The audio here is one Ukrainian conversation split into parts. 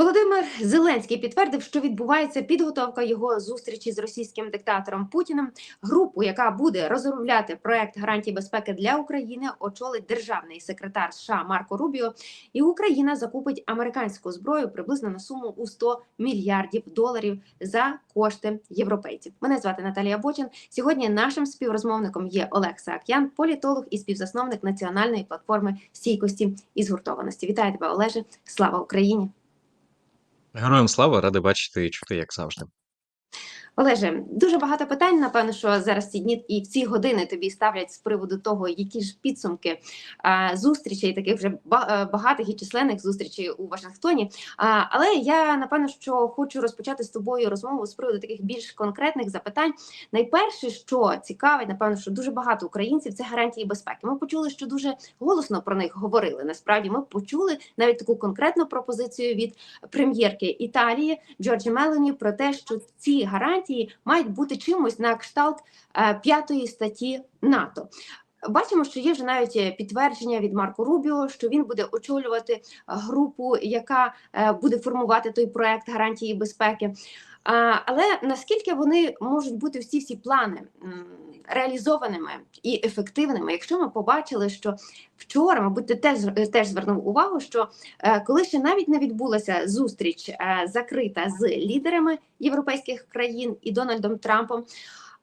Володимир Зеленський підтвердив, що відбувається підготовка його зустрічі з російським диктатором Путіним. Групу, яка буде розробляти проект гарантій безпеки для України, очолить державний секретар США Марко Рубіо. І Україна закупить американську зброю приблизно на суму у 100 мільярдів доларів за кошти європейців. Мене звати Наталія Бочин. Сьогодні нашим співрозмовником є Олег Саакян, політолог і співзасновник національної платформи стійкості і згуртованості. Вітаю тебе, Олеже! Слава Україні! Героям слава, радий бачити і чути, як завжди. Олеже, дуже багато питань. Напевно, що зараз ці дні і в ці години тобі ставлять з приводу того, які ж підсумки зустрічей, таких вже е, багатих і численних зустрічей у Вашингтоні. Але я напевно, що хочу розпочати з тобою розмову з приводу таких більш конкретних запитань. Найперше, що цікавить, напевно, що дуже багато українців це гарантії безпеки. Ми почули, що дуже голосно про них говорили. Насправді, ми почули навіть таку конкретну пропозицію від прем'єрки Італії Джорджі Мелоні про те, що ці гарантії мають бути чимось на кшталт е, п'ятої статті НАТО. Бачимо, що є вже навіть е, підтвердження від Марко Рубіо, що він буде очолювати е, групу, яка буде формувати той проект гарантії безпеки. Але наскільки вони можуть бути всі всі плани реалізованими і ефективними, якщо ми побачили, що вчора, мабуть, ти теж теж звернув увагу, що е, коли ще навіть не відбулася зустріч е, закрита з лідерами європейських країн і Дональдом Трампом,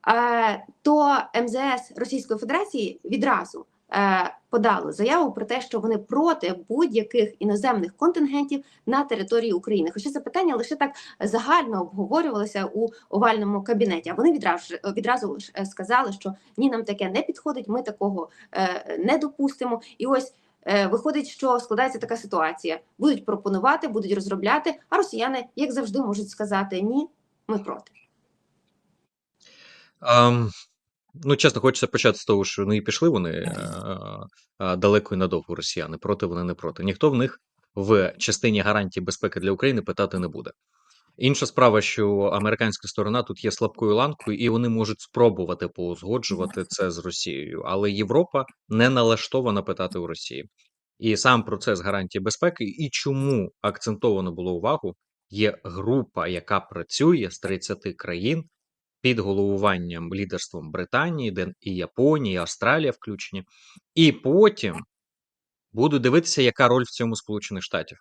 е, то МЗС Російської Федерації відразу е, подало заяву про те, що вони проти будь-яких іноземних контингентів на території України. Хоча це питання лише так загально обговорювалося у овальному кабінеті. А вони відразу відразу ж, е, сказали, що ні, нам таке не підходить, ми такого е, не допустимо. І ось. Виходить, що складається така ситуація: будуть пропонувати, будуть розробляти, а росіяни, як завжди, можуть сказати ні, ми проти. Ем, ну, чесно, хочеться почати з того, що ну і пішли вони е, е, далеко і надовго росіяни, проти вони не проти. Ніхто в них в частині гарантій безпеки для України питати не буде. Інша справа, що американська сторона тут є слабкою ланкою, і вони можуть спробувати поузгоджувати це з Росією, але Європа не налаштована питати у Росії. І сам процес гарантії безпеки, і чому акцентовано було увагу, є група, яка працює з 30 країн під головуванням лідерством Британії, де і Японія, і Австралія включені, і потім будуть дивитися, яка роль в цьому Сполучених Штатів.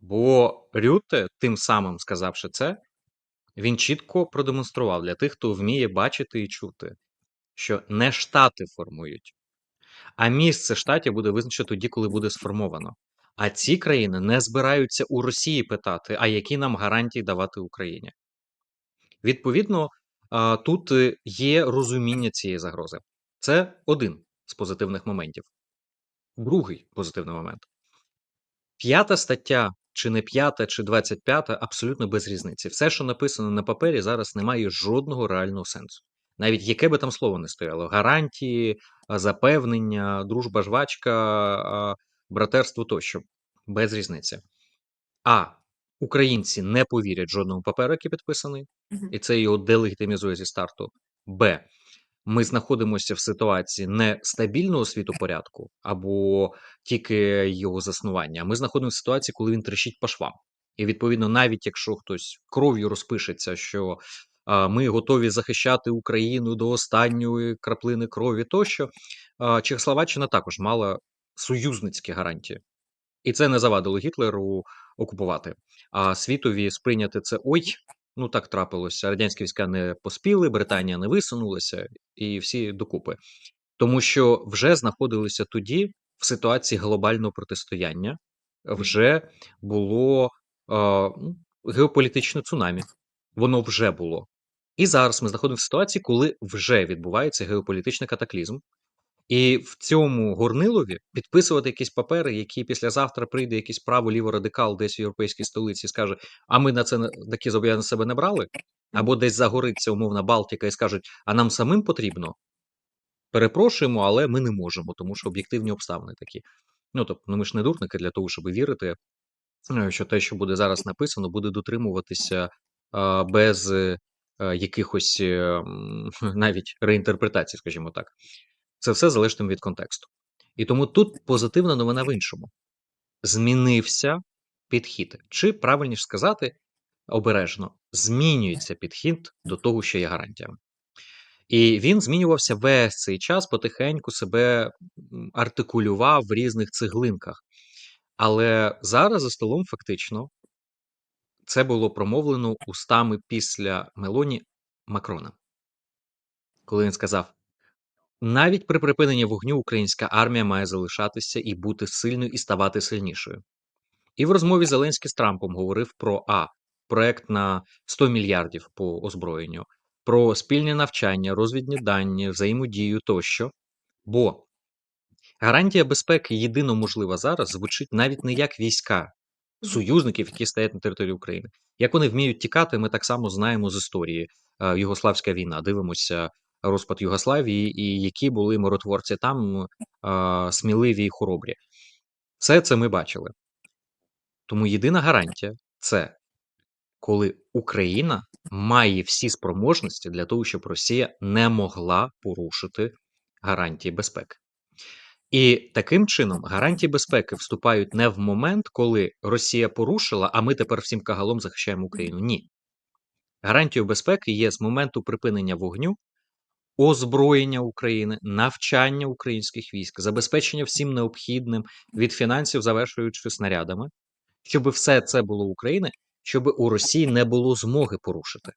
Бо Рюте, тим самим сказавши це, він чітко продемонстрував для тих, хто вміє бачити і чути, що не штати формують, а місце штатів буде визначено тоді, коли буде сформовано. А ці країни не збираються у Росії питати, а які нам гарантії давати Україні. Відповідно, тут е, є розуміння цієї загрози. Це один з позитивних моментів. Другий позитивний момент. П'ята стаття, чи не п'ята, чи двадцять п'ята, абсолютно без різниці. Все, що написано на папері, зараз не має жодного реального сенсу. Навіть яке би там слово не стояло: гарантії, запевнення, дружба, жвачка, братерство тощо. Без різниці. А українці не повірять жодному паперу, який підписаний, Мгм. і це його делегітимізує зі старту. Б. Ми знаходимося в ситуації не стабільного світопорядку або тільки його заснування. а Ми знаходимося в ситуації, коли він трещить по швам. І відповідно, навіть якщо хтось кров'ю розпишеться, що а, ми готові захищати Україну до останньої краплини крові, тощо а, Чехословаччина також мала союзницькі гарантії. І це не завадило Гітлеру окупувати. А світові сприйняти це ой, ну так трапилося. Радянські війська не поспіли, Британія не висунулася, і всі докупи. Тому що вже знаходилися тоді в ситуації глобального протистояння, вже було е, геополітичне цунамі. Воно вже було. І зараз ми знаходимося в ситуації, коли вже відбувається геополітичний катаклізм. І в цьому горнилові підписувати якісь папери, які післязавтра прийде якийсь право-ліво радикал десь в європейській столиці і скаже: А ми на це такі зобов'язання себе не брали? Або десь загориться умовна Балтика і скажуть, а нам самим потрібно. Перепрошуємо, але ми не можемо, тому що об'єктивні обставини такі. Ну тобто, ну ми ж не дурники для того, щоб вірити, е, що те, що буде зараз написано, буде дотримуватися а, без е, е, якихось е, м, навіть реінтерпретацій, скажімо так. Це все залежатиме від контексту. І тому тут позитивна новина в іншому. Змінився підхід, чи правильніше сказати обережно, змінюється підхід до того, що є гарантіями. І він змінювався весь цей час, потихеньку себе артикулював в різних цеглинках. Але зараз за столом фактично це було промовлено устами після Мелоні Макрона, коли він сказав: навіть при припиненні вогню українська армія має залишатися і бути сильною і ставати сильнішою. І в розмові Зеленський з Трампом говорив про А. Проект на 100 мільярдів по озброєнню, про спільне навчання, розвідні дані, взаємодію тощо. Бо гарантія безпеки єдино можлива зараз звучить навіть не як війська союзників, які стоять на території України. Як вони вміють тікати, ми так само знаємо з історії. Е, Югославська війна. Дивимося розпад Югославії, і які були миротворці там сміливі і хоробрі. Все це ми бачили. Тому єдина гарантія це коли Україна має всі спроможності для того, щоб Росія не могла порушити гарантії безпеки. І таким чином гарантії безпеки вступають не в момент, коли Росія порушила, а ми тепер всім кагалом захищаємо Україну. Ні. Гарантією безпеки є з моменту припинення вогню, озброєння України, навчання українських військ, забезпечення всім необхідним від фінансів, завершуючи снарядами, щоб все це було України, щоб у Росії не було змоги порушити.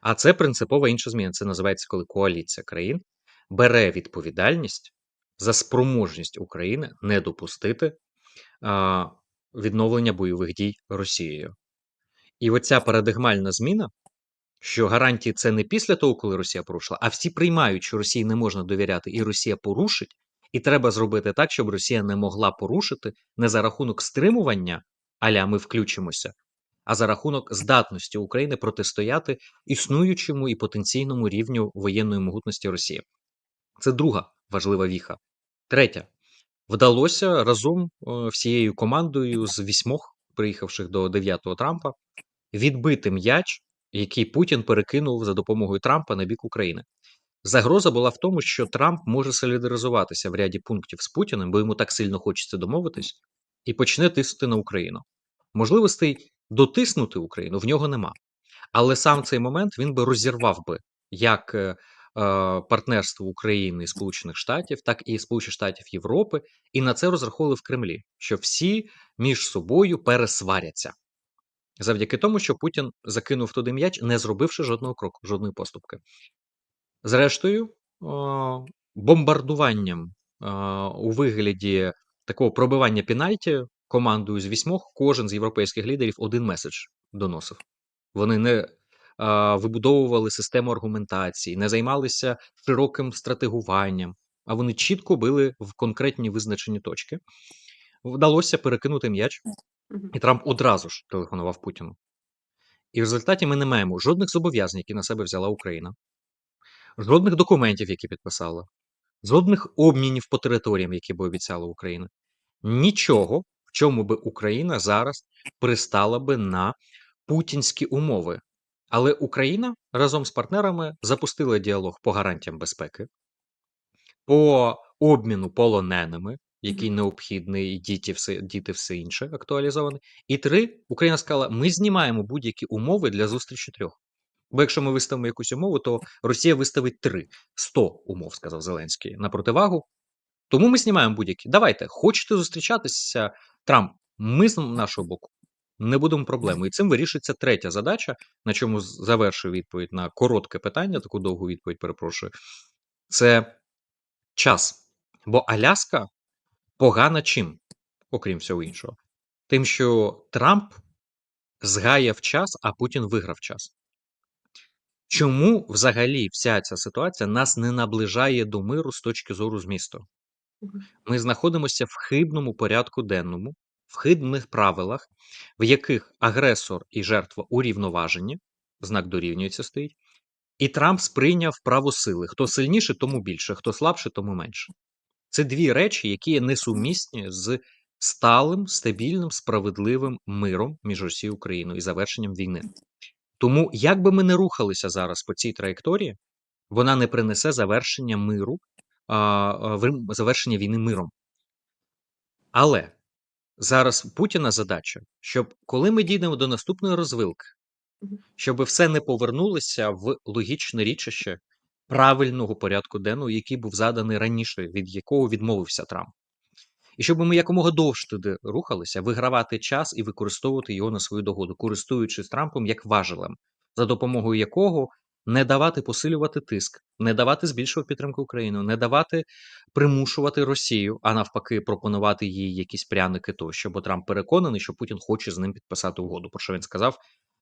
А це принципова інша зміна. Це називається, коли коаліція країн бере відповідальність за спроможність України не допустити а, відновлення бойових дій Росією. І оця парадигмальна зміна, що гарантії це не після того, коли Росія порушила, а всі приймають, що Росії не можна довіряти, і Росія порушить, і треба зробити так, щоб Росія не могла порушити не за рахунок стримування, аля ми включимося, а за рахунок здатності України протистояти існуючому і потенційному рівню воєнної могутності Росії. Це друга важлива віха. Третя. Вдалося разом е, всією командою з вісьмох, приїхавших до дев'ятого Трампа, відбити м'яч, який Путін перекинув за допомогою Трампа на бік України. Загроза була в тому, що Трамп може солідаризуватися в ряді пунктів з Путіним, бо йому так сильно хочеться домовитись, і почне тиснути на Україну. Можливостей дотиснути Україну в нього нема. Але сам цей момент він би розірвав би як е, е, партнерство України і Сполучених Штатів, так і Сполучених Штатів Європи, і на це розраховували в Кремлі, що всі між собою пересваряться. Завдяки тому, що Путін закинув туди м'яч, не зробивши жодного кроку, жодної поступки. Зрештою, бомбардуванням у вигляді такого пробивання пенальті командою з вісьмох, кожен з європейських лідерів один меседж доносив. Вони не вибудовували систему аргументації, не займалися широким стратегуванням, а вони чітко били в конкретні визначені точки. Вдалося перекинути м'яч, І Трамп одразу ж телефонував Путіну. І в результаті ми не маємо жодних зобов'язань, які на себе взяла Україна, жодних документів, які підписала, жодних обмінів по територіям, які би обіцяла Україна. Нічого, в чому би Україна зараз пристала би на путінські умови. Але Україна разом з партнерами запустила діалог по гарантіям безпеки, по обміну полоненими, який необхідний, і діти все, діти все інше актуалізований. І три, Україна сказала: ми знімаємо будь-які умови для зустрічі трьох. Бо якщо ми виставимо якусь умову, то Росія виставить три 100 умов, сказав Зеленський, на противагу. Тому ми знімаємо будь-які. Давайте, хочете зустрічатися, Трамп, ми з нашого боку не будемо проблемою. І цим вирішиться третя задача, на чому завершую відповідь на коротке питання, таку довгу відповідь, перепрошую. Це час. Бо Аляска погана чим, окрім всього іншого. Тим, що Трамп згаяв час, а Путін виграв час. Чому взагалі вся ця ситуація нас не наближає до миру з точки зору змісту? Ми знаходимося в хибному порядку денному, в хибних правилах, в яких агресор і жертва урівноважені, знак дорівнюється стоїть, і Трамп сприйняв право сили. Хто сильніше, тому більше, хто слабше, тому менше. Це дві речі, які є несумісні з сталим, стабільним, справедливим миром між Росією і Україною і завершенням війни. Тому, як би ми не рухалися зараз по цій траєкторії, вона не принесе завершення миру, а, а, завершення війни миром. Але зараз Путіна задача, щоб коли ми дійдемо до наступної розвилки, щоб все не повернулося в логічне річище правильного порядку денного, який був заданий раніше, від якого відмовився Трамп. І щоб ми якомога довше туди рухалися, вигравати час і використовувати його на свою догоду, користуючись Трампом як важелем, за допомогою якого не давати посилювати тиск, не давати збільшувати підтримку України, не давати примушувати Росію, а навпаки, пропонувати їй якісь пряники тощо, бо Трамп переконаний, що Путін хоче з ним підписати угоду. Про що він сказав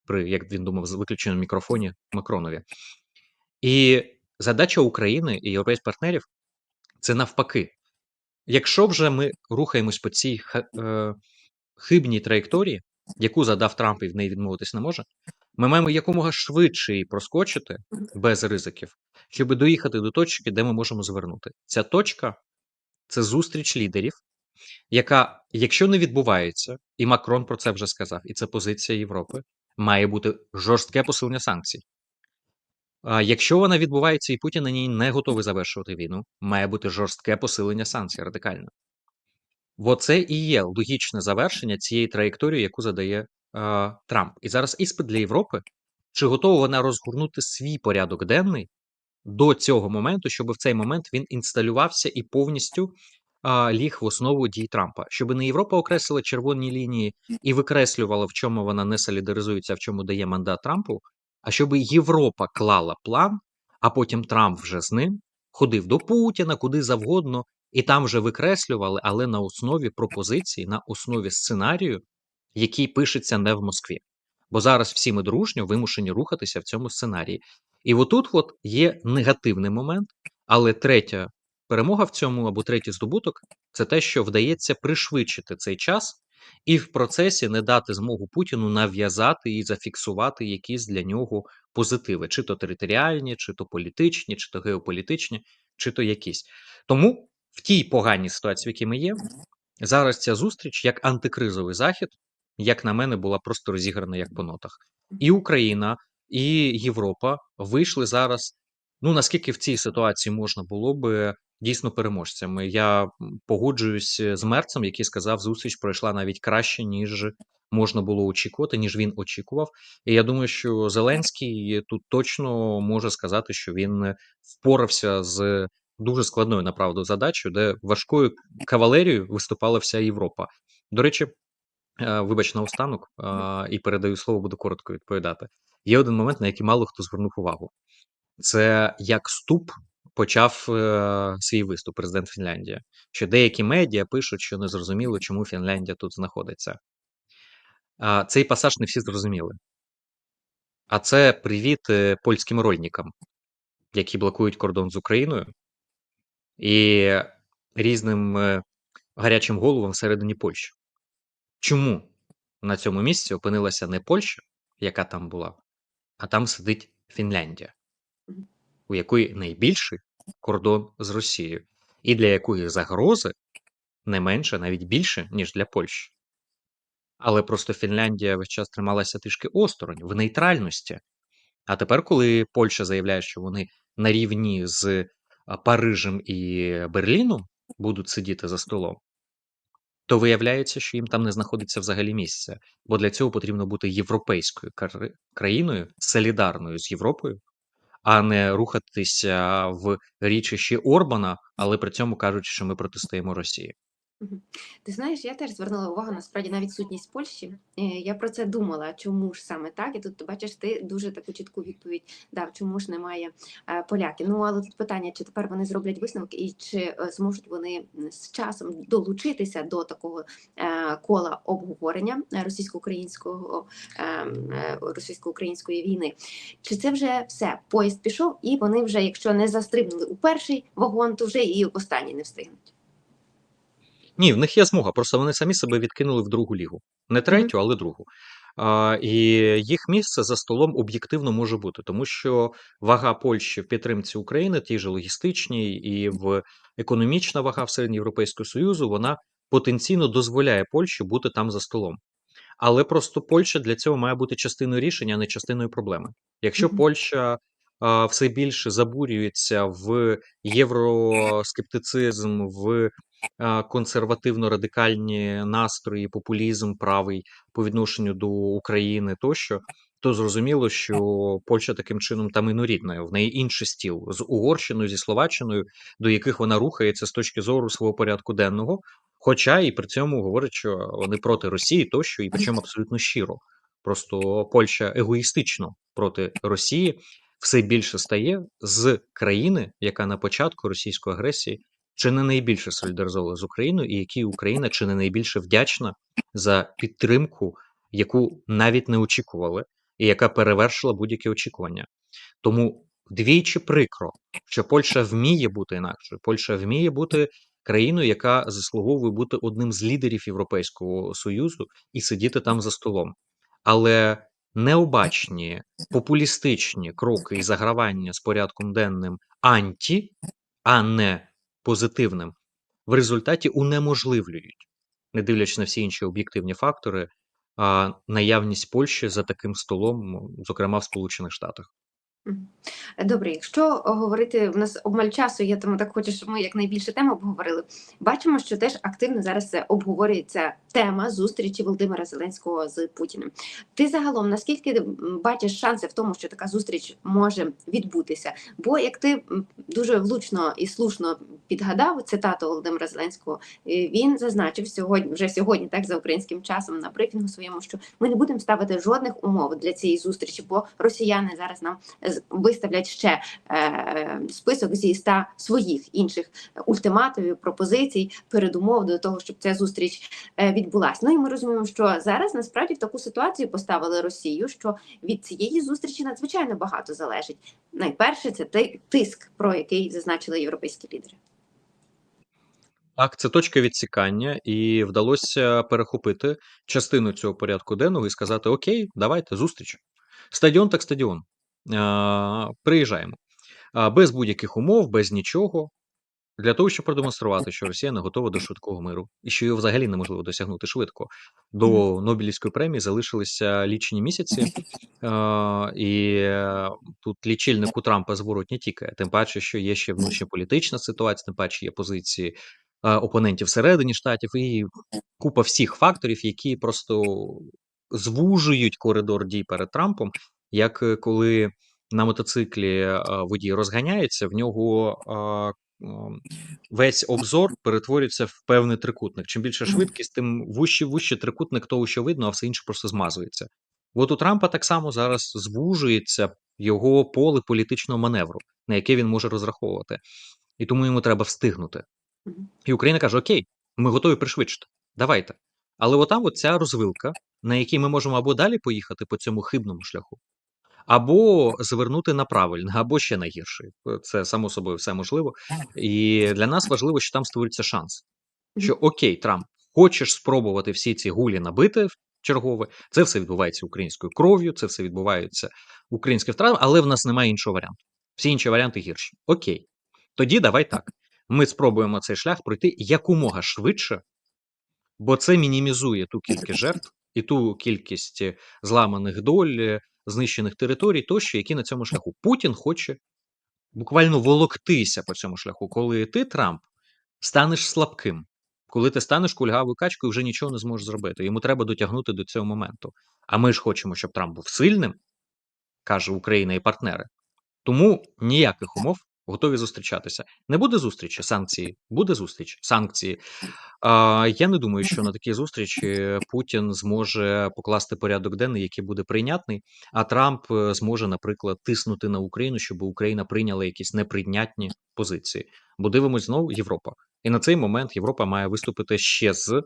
при як він думав, з виключеному мікрофоні Макронові. І задача України і європейських партнерів це навпаки. Якщо вже ми рухаємось по цій е, хибній траєкторії, яку задав Трамп і в неї відмовитись не може, ми маємо якомога швидше її проскочити без ризиків, щоб доїхати до точки, де ми можемо звернути. Ця точка це зустріч лідерів, яка, якщо не відбувається, і Макрон про це вже сказав, і це позиція Європи, має бути жорстке посилення санкцій. Якщо вона відбувається і Путін на ній не готовий завершувати війну, має бути жорстке посилення санкцій радикально. Бо це і є логічне завершення цієї траєкторії, яку задає е, Трамп. І зараз іспит для Європи, чи готова вона розгорнути свій порядок денний до цього моменту, щоб в цей момент він інсталювався і повністю а, ліг в основу дій Трампа, щоб не Європа окреслила червоні лінії і викреслювала, в чому вона не солідаризується, в чому дає мандат Трампу, а щоб Європа клала план, а потім Трамп вже з ним ходив до Путіна, куди завгодно, і там вже викреслювали, але на основі пропозиції, на основі сценарію, який пишеться не в Москві. Бо зараз всі ми дружньо вимушені рухатися в цьому сценарії. І отут от є негативний момент, але третя перемога в цьому або третій здобуток це те, що вдається пришвидшити цей час і в процесі не дати змогу Путіну нав'язати і зафіксувати якісь для нього позитиви, чи то територіальні, чи то політичні, чи то геополітичні, чи то якісь. Тому в тій поганій ситуації, в якій ми є, зараз ця зустріч як антикризовий захід, як на мене, була просто розіграна як по нотах. І Україна, і Європа вийшли зараз. Ну наскільки в цій ситуації можна було би дійсно переможцями? Я погоджуюсь з Мерцем, який сказав, зустріч пройшла навіть краще, ніж можна було очікувати, ніж він очікував. І я думаю, що Зеленський тут точно може сказати, що він впорався з дуже складною направду задачею, де важкою кавалерією виступала вся Європа. До речі, е, вибач наостанок, е, і передаю слово, буду коротко відповідати. Є один момент, на який мало хто звернув увагу. Це як ступ почав е, свій виступ президент Фінляндії. Що деякі медіа пишуть, що не зрозуміло, чому Фінляндія тут знаходиться. А цей пасаж не всі зрозуміли. А це привіт е, польським рольникам, які блокують кордон з Україною, і різним е, гарячим головам всередині Польщі. Чому на цьому місці опинилася не Польща, яка там була, а там сидить Фінляндія. У якої найбільший кордон з Росією, і для якої загрози не менше, навіть більше, ніж для Польщі. Але просто Фінляндія весь час трималася трішки осторонь, в нейтральності. А тепер, коли Польща заявляє, що вони на рівні з Парижем і Берліном будуть сидіти за столом, то виявляється, що їм там не знаходиться взагалі місця. Бо для цього потрібно бути європейською країною, солідарною з Європою, а не рухатися в річищі Орбана, але при цьому кажучи, що ми протистоїмо Росії. Ти знаєш, я теж звернула увагу насправді на відсутність Польщі. Е, Я про це думала, чому ж саме так. І тут бачиш, ти дуже таку чітку відповідь дав, чому ж немає е, поляків. Ну але тут питання, чи тепер вони зроблять висновки, і чи е, зможуть вони з часом долучитися до такого кола обговорення російсько-українського російсько-української війни. Чи це вже все? Поїзд пішов, і вони вже, якщо не застрибнули у перший вагон, то вже і в останній не встигнуть. Ні, в них є змога, просто вони самі себе відкинули в другу лігу. Не третю, але другу. А, і їх місце за столом об'єктивно може бути, тому що вага Польщі в підтримці України, ті ж логістичній і в економічна вага всередині Європейського Союзу, вона потенційно дозволяє Польщі бути там за столом. Але просто Польща для цього має бути частиною рішення, а не частиною проблеми. Якщо. Польща а, все більше забурюється в євроскептицизм, в консервативно-радикальні настрої, популізм правий по відношенню до України тощо, то зрозуміло, що Польща таким чином там інорідна. В неї інший стіл з Угорщиною, зі Словаччиною, до яких вона рухається з точки зору свого порядку денного. Хоча і при цьому говорить, що вони проти Росії тощо, і причому абсолютно щиро. Просто Польща егоїстично проти Росії все більше стає з країни, яка на початку російської агресії чи не найбільше солідаризовувала з Україною, і якій Україна чи не найбільше вдячна за підтримку, яку навіть не очікували, і яка перевершила будь-які очікування. Тому двічі прикро, що Польща вміє бути інакшою. Польща вміє бути країною, яка заслуговує бути одним з лідерів Європейського союзу і сидіти там за столом. Але необачні популістичні кроки і загравання з порядком денним анті, а не позитивним, в результаті унеможливлюють, не дивлячись на всі інші об'єктивні фактори, а, наявність Польщі за таким столом, зокрема в Сполучених Штатах. Мгм. Добре, якщо говорити, у нас обмаль часу, я тому так хочу, щоб ми якнайбільше тем обговорили. Бачимо, що теж активно зараз обговорюється тема зустрічі Володимира Зеленського з Путіним. Ти загалом наскільки бачиш шанси в тому, що така зустріч може відбутися? Бо як ти дуже влучно і слушно підгадав цитату Володимира Зеленського, е, він зазначив сьогодні, вже сьогодні, так за українським часом на брифінгу своєму, що ми не будемо ставити жодних умов для цієї зустрічі, бо росіяни зараз нам виставлять ще е, список зі ста своїх інших ультиматумів, пропозицій, передумов до того, щоб ця зустріч е, відбулась. Ну і ми розуміємо, що зараз насправді в таку ситуацію поставили Росію, що від цієї зустрічі надзвичайно багато залежить. Найперше, це тиск, про який зазначили європейські лідери. Так, це точка відсікання, і вдалося перехопити частину цього порядку денного і сказати: Окей, давайте зустріч. Стадіон так стадіон. Приїжджаємо. Без будь-яких умов, без нічого. Для того, щоб продемонструвати, що Росія не готова до швидкого миру, і що його взагалі неможливо досягнути швидко. До Нобелівської премії залишилися лічені місяці, е, і е, тут лічильник у Трампа зворотні тікає. Тим паче, що є ще внутрішньополітична ситуація, тим паче є позиції е, опонентів всередині штатів, і купа всіх факторів, які просто звужують коридор дій перед Трампом, як е, коли на мотоциклі е, водій розганяється, в нього. весь обзор перетворюється в певний трикутник. Чим більша швидкість, тим вужче вужче трикутник того, що видно, а все інше просто змазується. От у Трампа так само зараз звужується його поле політичного маневру, на яке він може розраховувати. І тому йому треба встигнути. І Україна каже: Окей, ми готові пришвидшити. Давайте. Але отам от ця розвилка, на якій ми можемо або далі поїхати по цьому хибному шляху, або звернути на правильний, або ще на гірший. Це само собою все можливо. І для нас важливо, що там створюється шанс. Що окей, Трамп, хочеш спробувати всі ці гулі набити в чергове, це все відбувається українською кров'ю, це все відбувається українським втратами, але в нас немає іншого варіанту. Всі інші варіанти гірші. Окей. Тоді давай так. Ми спробуємо цей шлях пройти якомога швидше, бо це мінімізує ту кількість жертв і ту кількість е, зламаних доль, е, знищених територій, тощо, які на цьому шляху. Путін хоче буквально волоктися по цьому шляху, коли ти, Трамп, станеш слабким. Коли ти станеш кульгавою качкою, вже нічого не зможеш зробити. Йому треба дотягнути до цього моменту. А ми ж хочемо, щоб Трамп був сильним, каже Україна і партнери. Тому ніяких умов готові зустрічатися. Не буде зустрічі, санкції, буде зустріч, санкції. А, я не думаю, що на такій зустрічі Путін зможе покласти порядок денний, який буде прийнятний. А Трамп е, зможе, наприклад, тиснути на Україну, щоб Україна прийняла якісь неприйнятні позиції. Бо дивимось знову Європа. І на цей момент Європа має виступити ще з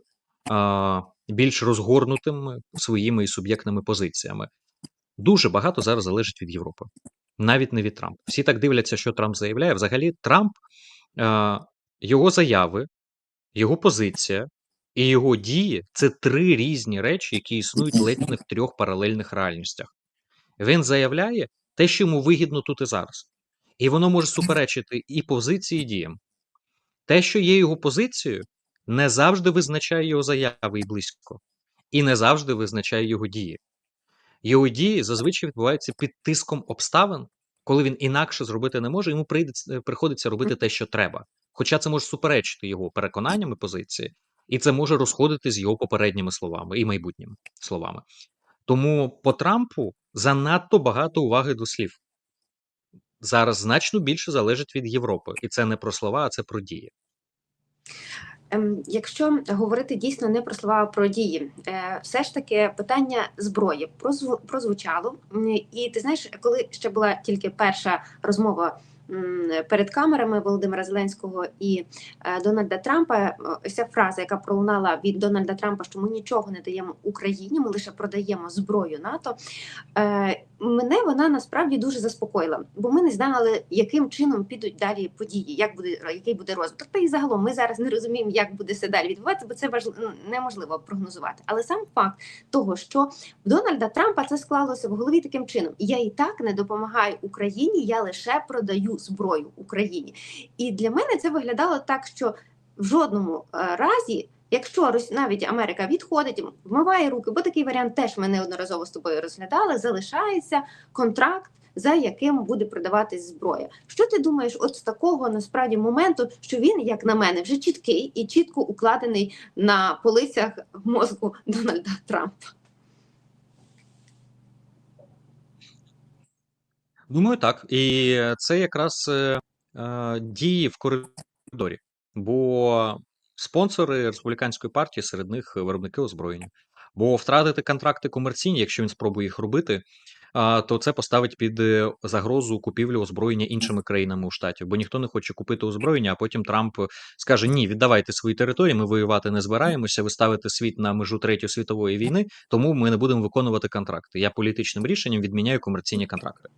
а, більш розгорнутими своїми і суб'єктними позиціями. Дуже багато зараз залежить від Європи, навіть не від Трампа. Всі так дивляться, що Трамп заявляє. Взагалі, Трамп, е, його заяви, його позиція і його дії це три різні речі, які існують ледь не в трьох паралельних реальностях. Він заявляє те, що йому вигідно тут і зараз. І воно може суперечити і позиції, і діям. Те, що є його позицією, не завжди визначає його заяви і близько, і не завжди визначає його дії. Його дії зазвичай відбуваються під тиском обставин, коли він інакше зробити не може, йому прийдеться приходиться робити те, що треба. Хоча це може суперечити його переконанням і позиції, і це може розходити з його попередніми словами і майбутніми словами. Тому по Трампу занадто багато уваги до слів. Зараз значно більше залежить від Європи, і це не про слова, а це про дії. Ем, Якщо говорити дійсно не про слова, а про дії, е, все ж таки питання зброї прозву- прозвучало. І ти знаєш, коли ще була тільки перша розмова перед камерами Володимира Зеленського і е, Дональда Трампа, е, ось ця фраза, яка пролунала від Дональда Трампа, що ми нічого не даємо Україні, ми лише продаємо зброю НАТО. е, Мене вона насправді дуже заспокоїла, бо ми не знали, яким чином підуть далі події, як буде який буде розвиток. Та і загалом ми зараз не розуміємо, як буде все далі відбуватися, бо це важливо неможливо прогнозувати. Але сам факт того, що в Дональда Трампа це склалося в голові таким чином: я і так не допомагаю Україні, я лише продаю зброю Україні. І для мене це виглядало так, що в жодному е, разі. Якщо навіть Америка відходить, вмиває руки, бо такий варіант теж ми неодноразово з тобою розглядали, залишається контракт, за яким буде продаватись зброя. Що ти думаєш, от з такого насправді моменту, що він, як на мене, вже чіткий і чітко укладений на полицях мозку Дональда Трампа? Думаю, так. І це якраз е, е, дії в коридорі, бо спонсори республіканської партії серед них виробники озброєння. Бо втратити контракти комерційні, якщо він спробує їх робити, то це поставить під е, загрозу купівлю озброєння іншими країнами у штатів, бо ніхто не хоче купити озброєння, а потім Трамп скаже: Ні, віддавайте свої території, ми воювати не збираємося. Ви ставите світ на межу третьої світової війни, тому ми не будемо виконувати контракти. Я політичним рішенням відміняю комерційні контракти.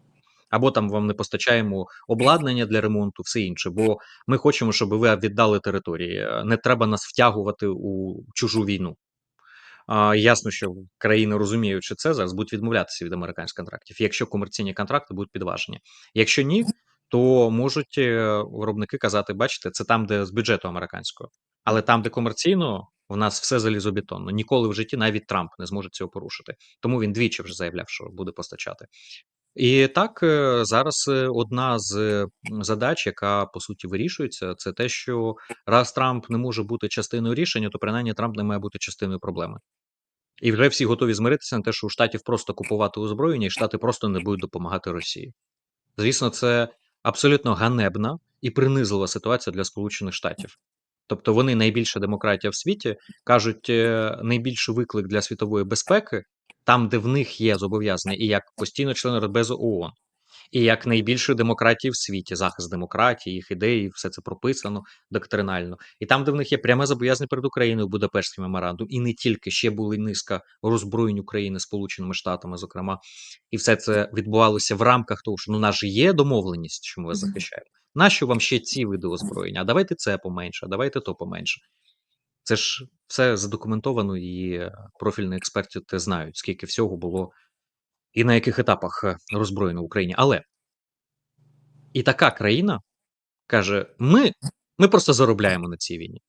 Або там вам не постачаємо обладнання для ремонту, все інше. Бо ми хочемо, щоб ви віддали території. Не треба нас втягувати у чужу війну. А, ясно, що країни, розуміючи це, зараз будуть відмовлятися від американських контрактів, якщо комерційні контракти будуть підважені. Якщо ні, то можуть е, виробники казати: бачите, це там, де з бюджету американського, але там, де комерційно, в нас все залізобетонно. Ніколи в житті навіть Трамп не зможе цього порушити. Тому він двічі вже заявляв, що буде постачати. І так е, зараз е, одна з е, задач, яка по суті вирішується, це те, що раз Трамп не може бути частиною рішення, то принаймні Трамп не має бути частиною проблеми. І вже всі готові змиритися на те, що у штатів просто купувати озброєння, і штати просто не будуть допомагати Росії. Звісно, це абсолютно ганебна і принизлива ситуація для Сполучених Штатів. Тобто вони найбільша демократія в світі, кажуть, найбільший виклик для світової безпеки, там, де в них є зобов'язання, і як постійно члени Радбезу ООН, і як найбільшої демократії в світі, захист демократії, їх ідеї, все це прописано доктринально. І там, де в них є пряме зобов'язання перед Україною, Будапештський меморандум, і не тільки ще були низка роззброєнь України Сполученими Штатами, зокрема, і все це відбувалося в рамках того, що ну, у нас же є домовленість, що ми вас захищаємо. Нащо вам ще ці види озброєння? А давайте це поменше, а давайте то поменше. Це ж все задокументовано, і профільні експерти те знають, скільки всього було і на яких етапах е, роззброєно в Україні. Але і така країна каже: ми, ми просто заробляємо на цій війні.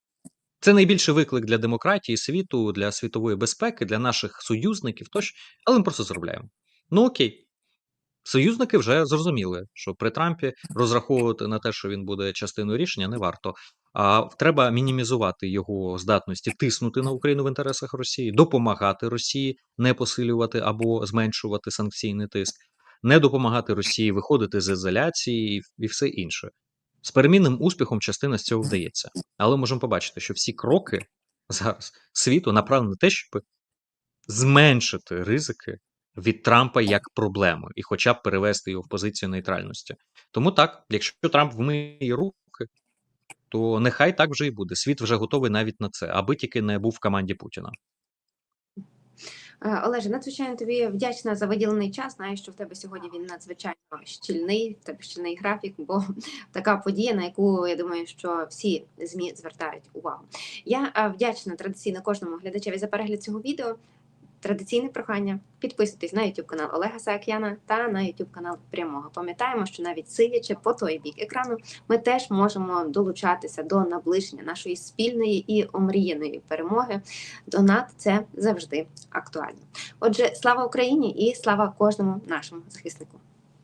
Це найбільший виклик для демократії, світу, для світової безпеки, для наших союзників, тощо, але ми просто заробляємо. Ну окей. Союзники вже зрозуміли, що при Трампі розраховувати на те, що він буде частиною рішення, не варто. А треба мінімізувати його здатності тиснути на Україну в інтересах Росії, допомагати Росії, не посилювати або зменшувати санкційний тиск, не допомагати Росії виходити з ізоляції і, все інше. З перемінним успіхом частина з цього вдається. Але можемо побачити, що всі кроки зараз світу направлені на те, щоб зменшити ризики від Трампа як проблеми, і хоча б перевести його в позицію нейтральності. Тому так, якщо Трамп вмиє руки, то нехай так вже і буде. Світ вже готовий навіть на це, аби тільки не був в команді Путіна. Е, Олеже, надзвичайно тобі вдячна за виділений час. Знаю, що в тебе сьогодні він надзвичайно щільний, тебе щільний графік, бо така подія, на яку я думаю, що всі змі звертають увагу. Я е, вдячна традиційно кожному глядачеві за перегляд цього відео. Традиційне прохання підписуйтесь на YouTube канал Олега Саакяна та на YouTube канал Прямого. Пам'ятаємо, що навіть сидячи по той бік екрану, ми теж можемо долучатися до наближення нашої спільної і омріяної перемоги. Донат це завжди актуально. Отже, слава Україні і слава кожному нашому захиснику.